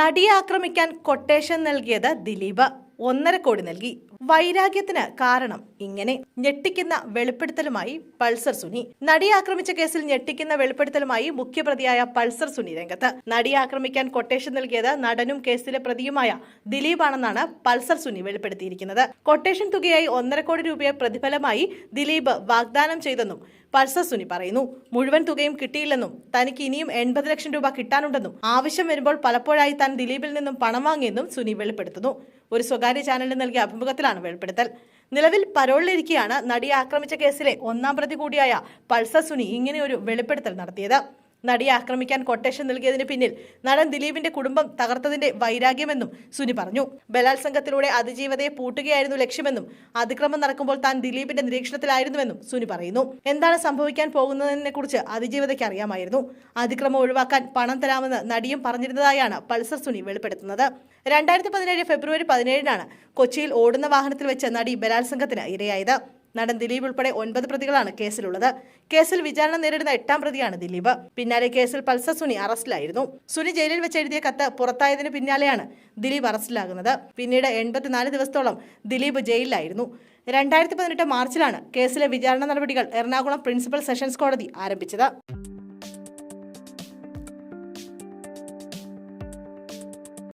നടിയെ ആക്രമിക്കാൻ കൊട്ടേഷൻ നൽകിയത് ദിലീപ്. ഒന്നര കോടി നൽകി. വൈരാഗ്യത്തിന് കാരണം ഇങ്ങനെ. ഞെട്ടിക്കുന്ന വെളിപ്പെടുത്തലുമായി പൾസർ സുനി. നടിയെ ആക്രമിച്ച കേസിൽ ഞെട്ടിക്കുന്ന വെളിപ്പെടുത്തലുമായി മുഖ്യപ്രതിയായ പൾസർ സുനി രംഗത്ത്. നടിയെ ആക്രമിക്കാൻ കൊട്ടേഷൻ നൽകിയത് നടനും കേസിലെ പ്രതിയുമായ ദിലീപാണെന്നാണ് പൾസർ സുനി വെളിപ്പെടുത്തിയിരിക്കുന്നത്. കൊട്ടേഷൻ തുകയായി ഒന്നര കോടി രൂപയെ പ്രതിഫലമായി ദിലീപ് വാഗ്ദാനം ചെയ്തെന്നും പൾസർ സുനി പറയുന്നു. മുഴുവൻ തുകയും കിട്ടിയില്ലെന്നും തനിക്ക് ഇനിയും എൺപത് ലക്ഷം രൂപ കിട്ടാനുണ്ടെന്നും ആവശ്യം വരുമ്പോൾ പലപ്പോഴായി താൻ ദിലീപിൽ നിന്നും പണം വാങ്ങിയെന്നും സുനി വെളിപ്പെടുത്തുന്നു. ഒരു സ്വകാര്യ ചാനലിന് നൽകിയ അഭിമുഖത്തിലാണ് വെളിപ്പെടുത്തൽ. നിലവിൽ പരോളിലിരിക്കെയാണ് നടിയെ ആക്രമിച്ച കേസിലെ ഒന്നാം പ്രതി കൂടിയായ പൾസർ സുനി ഇങ്ങനെയൊരു വെളിപ്പെടുത്തൽ നടത്തിയത്. നടിയെ ആക്രമിക്കാൻ കൊട്ടേഷൻ നൽകിയതിന് പിന്നിൽ നടൻ ദിലീപിന്റെ കുടുംബം തകർത്തതിന്റെ വൈരാഗ്യമെന്നും സുനി പറഞ്ഞു. ബലാത്സംഗത്തിലൂടെ അതിജീവതയെ പൂട്ടുകയായിരുന്നു ലക്ഷ്യമെന്നും അതിക്രമം നടക്കുമ്പോൾ താൻ ദിലീപിന്റെ നിരീക്ഷണത്തിലായിരുന്നുവെന്നും സുനി പറയുന്നു. എന്താണ് സംഭവിക്കാൻ പോകുന്നതിനെ കുറിച്ച് അതിജീവതയ്ക്ക് അറിയാമായിരുന്നു. അതിക്രമം ഒഴിവാക്കാൻ പണം തരാമെന്ന് നടിയും പറഞ്ഞിരുന്നതായാണ് പൾസർ സുനി വെളിപ്പെടുത്തുന്നത്. രണ്ടായിരത്തി പതിനേഴ് ഫെബ്രുവരി പതിനേഴിനാണ് കൊച്ചിയിൽ ഓടുന്ന വാഹനത്തിൽ വെച്ച് നടി ബലാത്സംഗത്തിന് ഇരയായത്. നടൻ ദിലീപ് ഉൾപ്പെടെ ഒൻപത് പ്രതികളാണ് കേസിലുള്ളത്. കേസിൽ വിചാരണ നേരിടുന്ന എട്ടാം പ്രതിയാണ് ദിലീപ്. പിന്നാലെ കേസിൽ പൾസർ സുനി അറസ്റ്റിലായിരുന്നു. സുനി ജയിലിൽ വെച്ച് എഴുതിയ കത്ത് പുറത്തായതിന് പിന്നാലെയാണ് ദിലീപ് അറസ്റ്റിലാകുന്നത്. പിന്നീട് എൺപത്തിനാല് ദിവസത്തോളം ദിലീപ് ജയിലിലായിരുന്നു. രണ്ടായിരത്തി പതിനെട്ട് മാർച്ചിലാണ് കേസിലെ വിചാരണ നടപടികൾ എറണാകുളം പ്രിൻസിപ്പൽ സെഷൻസ് കോടതി ആരംഭിച്ചത്.